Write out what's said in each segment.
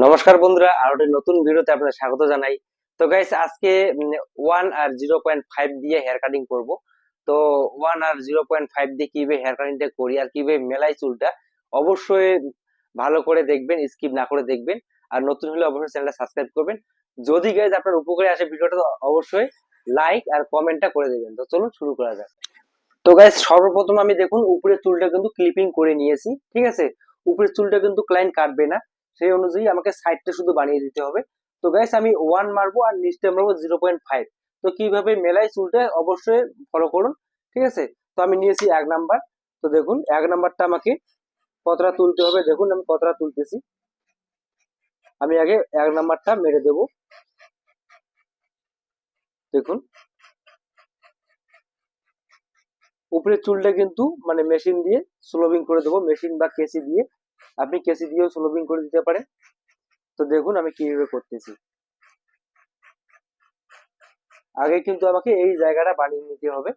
নমস্কার বন্ধুরা, আরও একটি নতুন ভিডিওতে আপনাদের স্বাগত জানাই। তো গাইস আজকে ওয়ান আর জিরো পয়েন্ট ফাইভ দিয়ে হেয়ার কাটিং করব। তো ওয়ান আর জিরো পয়েন্ট ফাইভ দিয়ে কীভাবে হেয়ার কাটিংটা করি আর কীভাবে মেলাই চুলটা, অবশ্যই ভালো করে দেখবেন স্কিপ না করে দেখবেন। আর নতুন হলে অবশ্যই চ্যানেলটা সাবস্ক্রাইব করবেন। যদি গাইজ আপনার উপকারে আসে ভিডিওটা অবশ্যই লাইক আর কমেন্টটা করে দেবেন। তো চলুন শুরু করা যাক। তো গাইজ সর্বপ্রথম আমি দেখুন, উপরের চুলটা কিন্তু ক্লিপিং করে নিয়েছি, ঠিক আছে? উপরের চুলটা কিন্তু ক্লায়েন্ট কাটবে না। সেই অনুযায়ী আমাকে সাইডটা শুধু বানিয়ে দিতে হবে। তো গাইস আমি ওয়ান মারবো আর নিচটা মারবো জিরো পয়েন্ট ফাইভ তো কীভাবে মেলাই চুলটা অবশ্যই ফলো করুন, ঠিক আছে? তো আমি নিয়েছি এক নাম্বার তো দেখুন, এক নাম্বারটা আমাকে কতটা তুলতে হবে? দেখুন, আমি কতটা তুলতেছি। আমি আগে এক নাম্বারটা মেরে দেব। দেখুন। উপরের চুলটা কিন্তু মানে মেশিন দিয়ে স্লোবিং করে দেবো মেশিন বা কেসি দিয়ে। আপনি কেসি দিয়েও স্লোবিং করে দিতে পারেন। তো দেখুন আমি কীভাবে করতেছি। আগে কিন্তু আমাকে এই জায়গাটা বানিয়ে নিতে হবে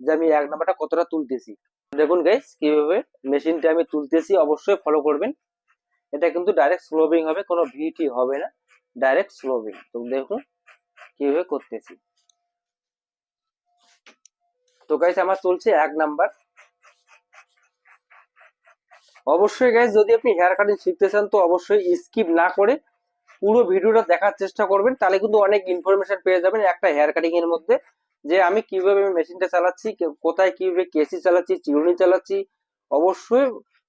যে আমি এক নাম্বারটা কতটা তুলতেছি। দেখুন গাইস কীভাবে মেশিনটা আমি তুলতেছি, অবশ্যই ফলো করবেন। এটা কিন্তু ডাইরেক্ট স্লোবিং হবে, কোনো ভিটি হবে না। ডাইরেক্ট স্লোবিং তো দেখুন কীভাবে করতেছি। তো গাইস আমার চলছে এক নাম্বার। অবশ্যই গাইজ যদি আপনি হেয়ার কাটিং শিখতে চান, তো অবশ্যই স্কিপ না করে পুরো ভিডিওটা দেখার চেষ্টা করবেন। তাহলে কিন্তু অনেক ইনফরমেশন পেয়ে যাবেন একটা হেয়ার কাটিং এর মধ্যে। যে আমি কীভাবে মেশিনটা চালাচ্ছি কোথায় কীভাবে কেসি চালাচ্ছি চিরুনি চালাচ্ছি, অবশ্যই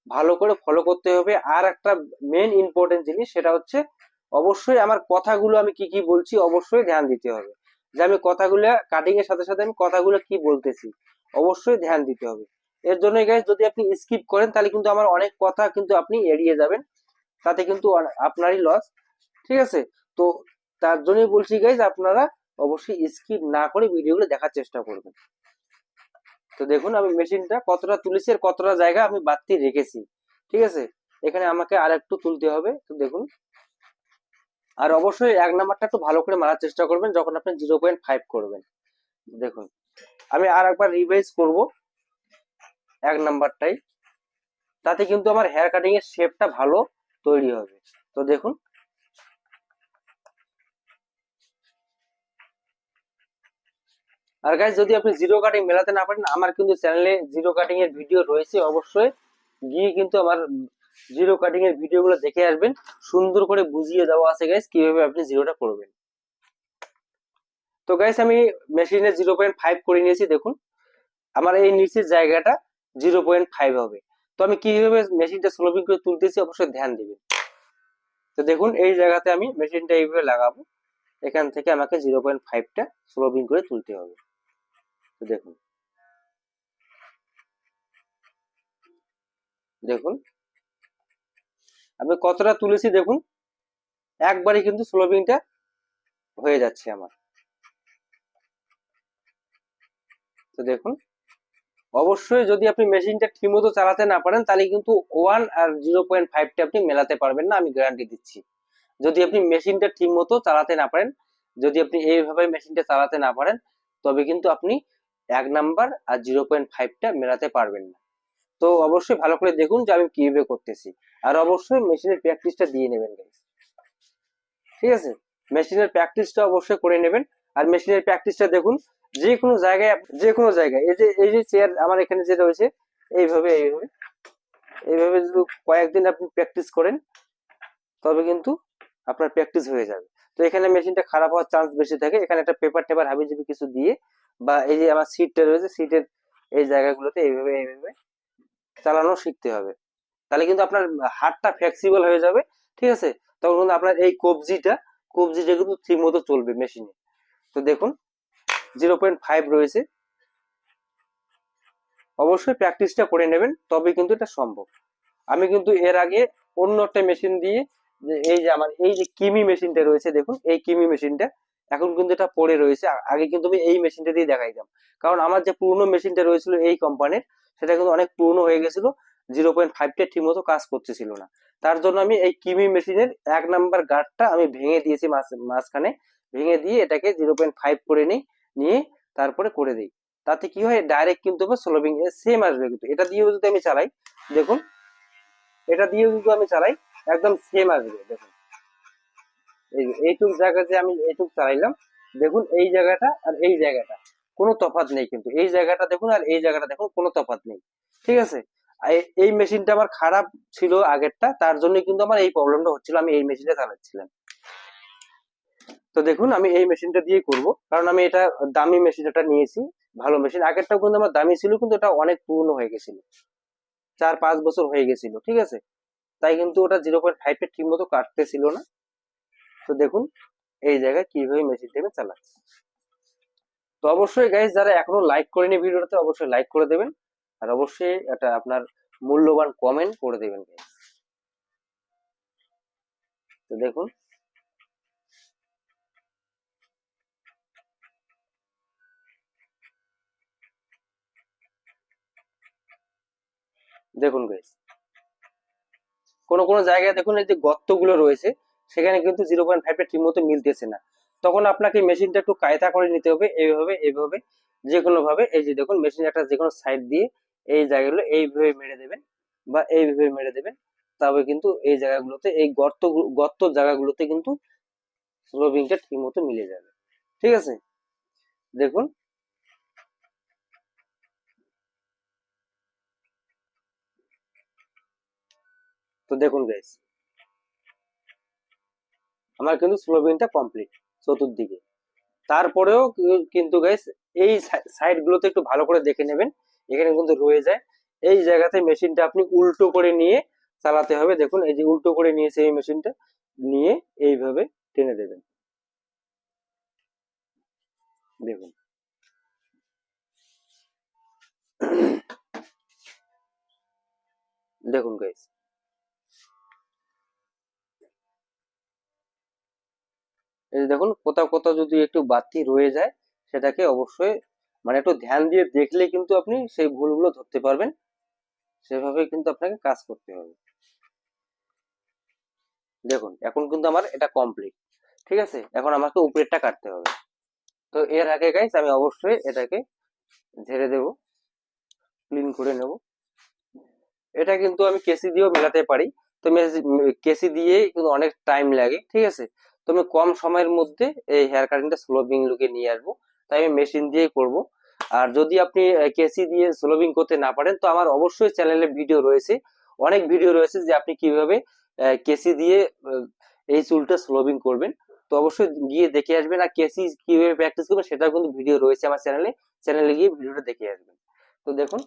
ভালো করে ফলো করতে হবে। আর একটা মেন ইম্পর্টেন্ট জিনিস, সেটা হচ্ছে অবশ্যই আমার কথাগুলো আমি কি কি বলছি, অবশ্যই ধ্যান দিতে হবে। যে আমি কথাগুলো কাটিং এর সাথে সাথে আমি কথাগুলো কি বলতেছি, অবশ্যই ধ্যান দিতে হবে। এর জন্য গাইজ যদি আপনি স্কিপ করেন, তাহলে কিন্তু আমার অনেক কথা কিন্তু আপনি এড়িয়ে যাবেন। তাতে কিন্তু আপনারই লস ঠিক আছে? তো তার জন্যই বলছি গাইজ আপনারা অবশ্যই স্কিপ না করে ভিডিওগুলো দেখার চেষ্টা করবেন। তো দেখুন আমি মেশিনটা কতটা তুলেছি আর কতটা জায়গা আমি বাড়তি রেখেছি, ঠিক আছে? এখানে আমাকে আর একটু তুলতে হবে, তো দেখুন। আর অবশ্যই এক নাম্বারটা একটু ভালো করে মারার চেষ্টা করবেন, যখন আপনি জিরো পয়েন্ট ফাইভ করবেন। দেখুন, আমি আর একবার রিভাইজ করব। এক নাম্বারটাই। তাতে কিন্তু আমার হেয়ার কাটিং এর শেপটা ভালো তৈরি হবে। তো দেখুন। আর গাইজ যদি আপনি জিরো কাটিং মেলাতে না পারেন, আমার কিন্তু চ্যানেলে জিরো কাটিং এর ভিডিও রয়েছে অবশ্যই। গিয়ে কিন্তু আমার জিরো কাটিং এর ভিডিও গুলো দেখে আসবেন। সুন্দর করে বুঝিয়ে দেওয়া আছে গাইজ কীভাবে আপনি জিরোটা করবেন। তো গাইজ আমি মেশিনে জিরো পয়েন্ট ফাইভ করে নিয়েছি, দেখুন। আমার এই নিচের জায়গাটা জিরো পয়েন্ট ফাইভ হবে। তো আমি কীভাবে মেশিনটা স্লোপিং করে তুলতেছি অবশ্যই ধ্যান দিবেন। তো দেখুন, এই জায়গাতে আমি মেশিনটা এইভাবে লাগাবো। এখান থেকে আমাকে জিরো পয়েন্ট ফাইভটা স্লোপিং করে তুলতে হবে। তো দেখুন। দেখুন। আমি কতটা তুলেছি দেখুন, একবারে কিন্তু স্লোপিংটা হয়ে যাচ্ছে আমার। তো দেখুন। অবশ্যই যদি আপনি মেশিনটা ঠিকমতো চালাতে না পারেন, তাহলে কিন্তু ওয়ান আর জিরো পয়েন্ট ফাইভটা আপনি মেলাতে পারবেন না, আমি গ্যারান্টি দিচ্ছি। যদি আপনি মেশিনটা ঠিকমতো চালাতে না পারেন, যদি আপনি এইভাবে মেশিনটা চালাতে না পারেন, তবে কিন্তু আপনি এক নাম্বার আর জিরো পয়েন্ট ফাইভটা মেলাতে পারবেন না। তো অবশ্যই ভালো করে দেখুন যে আমি কীভাবে করতেছি। আর অবশ্যই মেশিনের প্র্যাকটিসটা দিয়ে নেবেন। ঠিক আছে? মেশিনের প্র্যাকটিসটা অবশ্যই করে নেবেন। আর মেশিনের প্র্যাকটিসটা দেখুন, যে কোনো জায়গায়, যে কোনো জায়গায়, এই যে এই যে চেয়ার আমার এখানে যে রয়েছে এইভাবে এইভাবে এইভাবে যদি কয়েকদিন আপনি প্র্যাকটিস করেন, তবে কিন্তু আপনার প্র্যাকটিস হয়ে যাবে। তো এখানে মেশিনটা খারাপ হওয়ার চান্স বেশি থাকে। এখানে একটা পেপার টেপার হাবিজাবি কিছু দিয়ে, বা এই যে আমার সিটটা রয়েছে সিটের এই জায়গাগুলোতে এইভাবে এইভাবে চালানো শিখতে হবে। তাহলে কিন্তু আপনার হাতটা ফ্লেক্সিবল হয়ে যাবে, ঠিক আছে? তখন কিন্তু আপনার এই কবজিটা কবজিটা কিন্তু ঠিক মতো চলবে মেশিনে তো দেখুন জিরো পয়েন্ট ফাইভ রয়েছে। অবশ্যই প্র্যাকটিসটা করে নেবেন তবে কিন্তু এটা সম্ভব। আমি কিন্তু এর আগে অন্য একটা মেশিন দিয়ে যে এই যে আমার, এই যে কিমি মেশিনটা রয়েছে, দেখুন, এই কিমি মেশিনটা এখন কিন্তু এটা পড়ে রয়েছে। আগে কিন্তু আমি এই মেশিনটা দিয়ে দেখাইতাম। কারণ আমার যে পুরনো মেশিনটা রয়েছিল এই কোম্পানির সেটা কিন্তু অনেক পুরনো হয়ে গেছিল। জিরো পয়েন্ট ফাইভটা ঠিক মতো কাজ করতেছিল না। তার জন্য আমি এই কিমি মেশিনের এক নাম্বার গার্ডটা আমি ভেঙে দিয়েছি মাঝ- মাঝখানে। ভেঙে দিয়ে এটাকে জিরো পয়েন্ট ফাইভ করে নিই, নিয়ে তারপরে করে দিই। তাতে কি হয় ডাইরেক্ট কিন্তু স্লোবিং সেম আসবে কিন্তু। এটা দিয়েও যদি আমি চালাই, দেখুন, এটা দিয়েও যদি আমি চালাই, একদম সেম আসবে, দেখুন। এই এইটুক জায়গা যে আমি এইটুক চালাইলাম, দেখুন, এই জায়গাটা আর এই জায়গাটা। কোনো তফাৎ নেই কিন্তু। এই জায়গাটা দেখুন আর এই জায়গাটা দেখুন, কোনো তফাৎ নেই। ঠিক আছে? এই মেশিনটা আমার খারাপ ছিল আগেরটা, তার জন্য কিন্তু আমার এই প্রবলেমটা হচ্ছিল, আমি এই মেশিনটা চালাচ্ছিলাম। তো দেখুন, আমি এই মেশিনটা দিয়ে করব, কারণ আমি এটা দামি মেশিন এটা নিয়েছি, ভালো মেশিন আগেরটাও কিন্তু আমার দামি ছিল, কিন্তু এটা অনেক পুরনো হয়ে গেছিল। চার, পাঁচ বছর হয়ে গেছিল, ঠিক আছে? তাই কিন্তু ওটা জিরো পয়েন্ট ফাইভ ঠিক মতো কাটতেছিল না। তো দেখুন, এই জায়গায় কীভাবে মেশিনটা আমি চালাচ্ছি। তো অবশ্যই গাইজ যারা এখনও লাইক করেনি ভিডিওটাতে, অবশ্যই লাইক করে দেবেন। আর অবশ্যই এটা আপনার মূল্যবান কমেন্ট করে দেবেন তো দেখুন। দেখুন গাইজ কোনো কোনো জায়গায় দেখুন এই যে গর্তগুলো রয়েছে, সেখানে কিন্তু জিরো পয়েন্ট ফাইভটা ঠিক মতো মিলতেছে না। তখন আপনাকে মেশিনটা একটু কায়দা করে নিতে হবে, এইভাবে এইভাবে যে ভাবে এই যে দেখুন মেশিন একটা যে কোনো সাইড দিয়ে এই জায়গাগুলো এইভাবে মেরে দেবেন বা এইভাবে মেরে দেবেন তবে কিন্তু এই জায়গাগুলোতে এই গর্ত গর্ত জায়গাগুলোতে কিন্তু স্লোবিংটা ঠিক মতো মিলে যাবে ঠিক আছে দেখুন তো দেখুন গাইস আমার কিন্তু স্লোবিংটা কমপ্লিট চতুর্দিকে তারপরেও কিন্তু গাইস এই সাইড গুলোতে একটু ভালো করে দেখে নেবেন এখানে কিন্তু রয়ে যায়। এই জায়গাতে মেশিনটা আপনি উল্টো করে নিয়ে চালাতে হবে। দেখুন, এই যে উল্টো করে নিয়েছে এই মেশিনটা, নিয়ে এইভাবে টেনে দেবেন। দেখুন। দেখুন গাইস দেখুন, কোথাও কোথাও যদি একটু বাড়তি রয়ে যায়, সেটাকে অবশ্যই মানে একটু ধ্যান দিয়ে দেখলে কিন্তু আপনি সেই ভুলগুলো ধরতে পারবেন। সেভাবে কিন্তু আপনাকে কাজ করতে হবে। দেখুন, এখন কিন্তু আমার এটা কমপ্লিট ঠিক আছে? এখন আমাকে উপরেরটা কাটতে হবে। তো এর আগে গাইস আমি অবশ্যই এটাকে ঝেড়ে দেব ক্লিন করে নেব। এটা কিন্তু আমি কেসি দিয়েও মেলাতে পারি। তো কেসি দিয়ে কিন্তু অনেক টাইম লাগে, ঠিক আছে? তো আমি কম সময়ের মধ্যে এই হেয়ার কাটিংটা স্লোবিং লুকে নিয়ে আসব। তাই আমি মেশিন দিয়ে করব। আর যদি আপনি কেসি দিয়ে স্লোবিং করতে না পারেন, তো আমার অবশ্যই চ্যানেলে ভিডিও রয়েছে। অনেক ভিডিও রয়েছে যে আপনি কীভাবে কেসি দিয়ে এই চুলটা স্লোবিং করবেন। তো অবশ্যই গিয়ে দেখে আসবেন আর কেসি কীভাবে প্র্যাকটিস করবেন, সেটাও কিন্তু ভিডিও রয়েছে আমার চ্যানেলে চ্যানেলে গিয়ে ভিডিওটা দেখে আসবেন। তো দেখুন,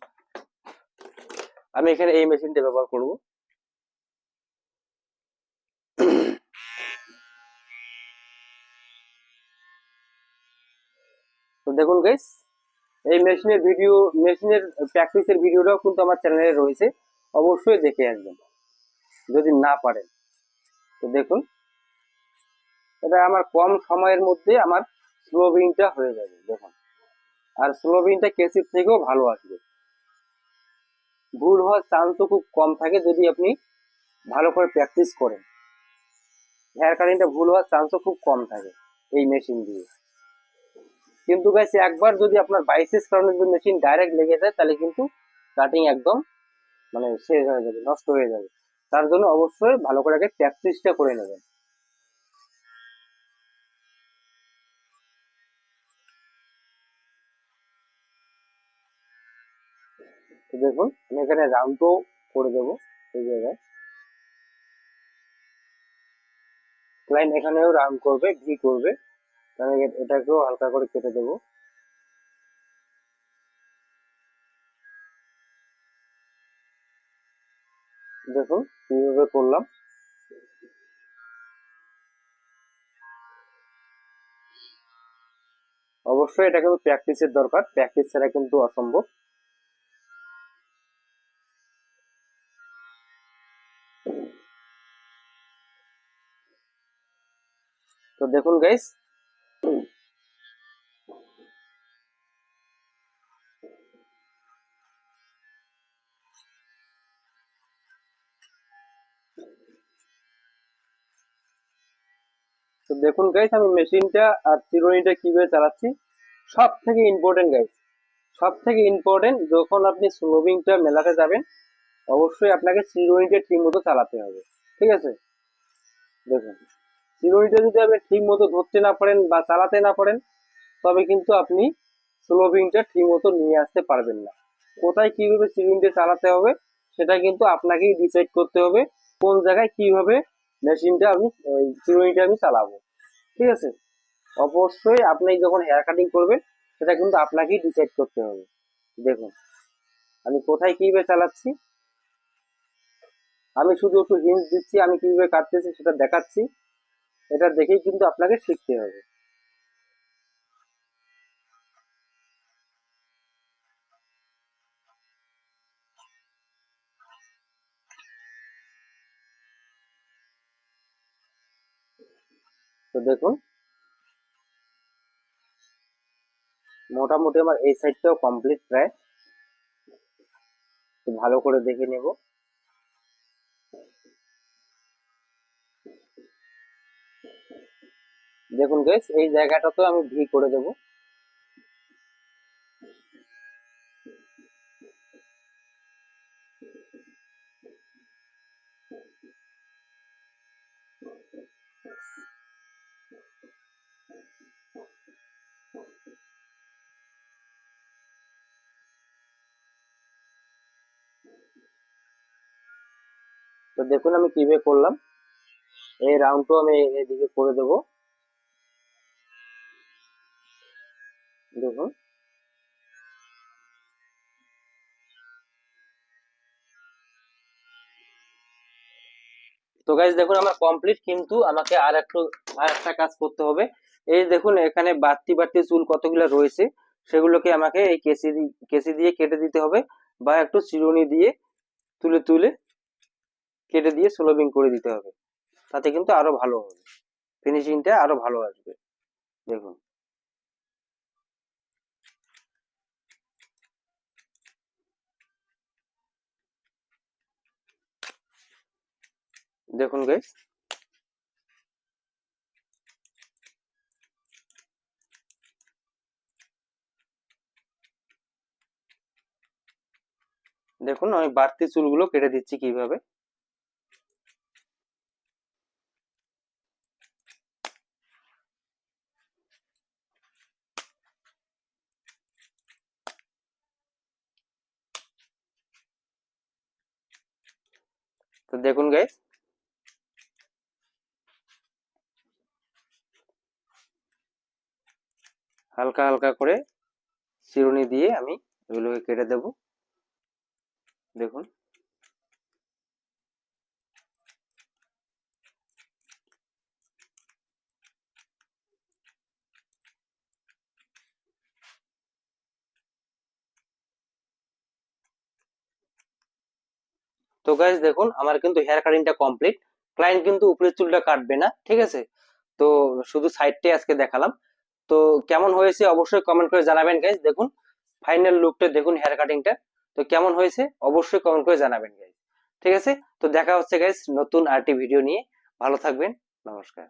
আমি এখানে এই মেশিনটা ব্যবহার করব। তো দেখুন গাইস এই মেশিনের ভিডিও মেশিনের প্র্যাকটিসের ভিডিওটাও কিন্তু আমার চ্যানেলে রয়েছে। অবশ্যই দেখে আসবেন, যদি না পারেন। তো দেখুন, এটা আমার কম সময়ের মধ্যে আমার স্লোবিংটা হয়ে যাবে, দেখুন। আর স্লোবিংটা কেসির থেকেও ভালো আসবে। ভুল হওয়ার চান্সও খুব কম থাকে যদি আপনি ভালো করে প্র্যাকটিস করেন। হেয়ার কাটিংটা ভুল হওয়ার চান্সও খুব কম থাকে এই মেশিন দিয়ে। কিন্তু গাইস একবার যদি আপনার বাইসেস কারণে যদি মেশিন ডাইরেক্ট লেগে যায়, তাহলে কিন্তু কাটিং একদম মানে শেষ হয়ে যাবে, নষ্ট হয়ে যাবে। তার জন্য অবশ্যই ভালো করে আগে প্র্যাকটিসটা করে নেবেন। দেখুন, আমি এখানে রাউন্ডও করে দেবো, এই জায়গায়। ক্লাইন্ট এখানেও রাউন্ড করবে ভি করবে। আমি এটাকেও হালকা করে কেটে দেবো। দেখুন, কীভাবে করলাম। অবশ্যই এটা কিন্তু প্র্যাকটিসের দরকার। প্র্যাকটিস ছাড়া কিন্তু অসম্ভব। তো দেখুন গাইস তো দেখুন গাইস আমি মেশিনটা আর চিরুনিটা কীভাবে চালাচ্ছি? সব থেকে ইম্পর্টেন্ট গাইস সব থেকে ইম্পর্টেন্ট যখন আপনি স্লোবিংটা মেলাতে যাবেন, অবশ্যই আপনাকে চিরুনিটা ঠিক মতো চালাতে হবে। ঠিক আছে? দেখুন চিরুনিটা যদি আপনি ঠিক মতো ধরতে না পারেন বা চালাতে না পারেন, তবে কিন্তু আপনি স্লোবিংটা ঠিক মতো নিয়ে আসতে পারবেন না। কোথায় কীভাবে চিরুনিটা চালাতে হবে, সেটা কিন্তু আপনাকেই ডিসাইড করতে হবে, কোন জায়গায় কীভাবে মেশিনটা আমি এই চিরুনিটা আমি চালাবো। ঠিক আছে? অবশ্যই আপনি যখন হেয়ার কাটিং করবেন, সেটা কিন্তু আপনাকেই ডিসাইড করতে হবে। দেখুন, আমি কোথায় কীভাবে চালাচ্ছি? আমি শুধু একটু হিন্স দিচ্ছি, আমি কীভাবে কাটতেছি সেটা দেখাচ্ছি। এটা দেখেই কিন্তু আপনাকে শিখতে হবে। তো দেখুন। মোটামুটি আমার এই সাইডটাও কমপ্লিট প্রায়। তো ভালো করে দেখে নেব। দেখুন গেস এই জায়গাটাতেও আমি ভি করে দেব। তো দেখুন আমি কীভাবে করলাম। এই রাউন্ডটাও আমি এদিকে করে দেব। দেখুন। তো গাইজ দেখুন আমার কমপ্লিট কিন্তু আমাকে আর একটু, আর একটা কাজ করতে হবে। এই দেখুন, এখানে বাড়তি বাড়তি চুল কতগুলো রয়েছে, সেগুলোকে আমাকে এই কেসি কেসি দিয়ে কেটে দিতে হবে বা একটু চিরুনি দিয়ে তুলে তুলে কেটে দিয়ে স্লোবিং করে দিতে হবে। তাতে কিন্তু আরও ভালো হবে। ফিনিশিংটা আরও ভালো আসবে। দেখুন। দেখুন গাইস দেখুন, আমি বাড়তি চুলগুলো কেটে দিচ্ছি কীভাবে। তো দেখুন গাইস হালকা হালকা করে চিরুনি দিয়ে আমি এগুলোকে কেটে দেব। দেখুন। তো গাইজ দেখুন, আমার কিন্তু হেয়ার কাটিংটা কমপ্লিট ক্লায়েন্ট কিন্তু উপরের চুলটা কাটবে না, ঠিক আছে? তো শুধু সাইডটাই আজকে দেখালাম। তো কেমন হয়েছে অবশ্যই কমেন্ট করে জানাবেন গাইজ দেখুন। ফাইনাল লুকটা দেখুন হেয়ার কাটিংটা তো কেমন হয়েছে অবশ্যই কমেন্ট করে জানাবেন গাইজ ঠিক আছে? তো দেখা হচ্ছে গাইজ নতুন আরটি ভিডিও নিয়ে। ভালো থাকবেন, নমস্কার।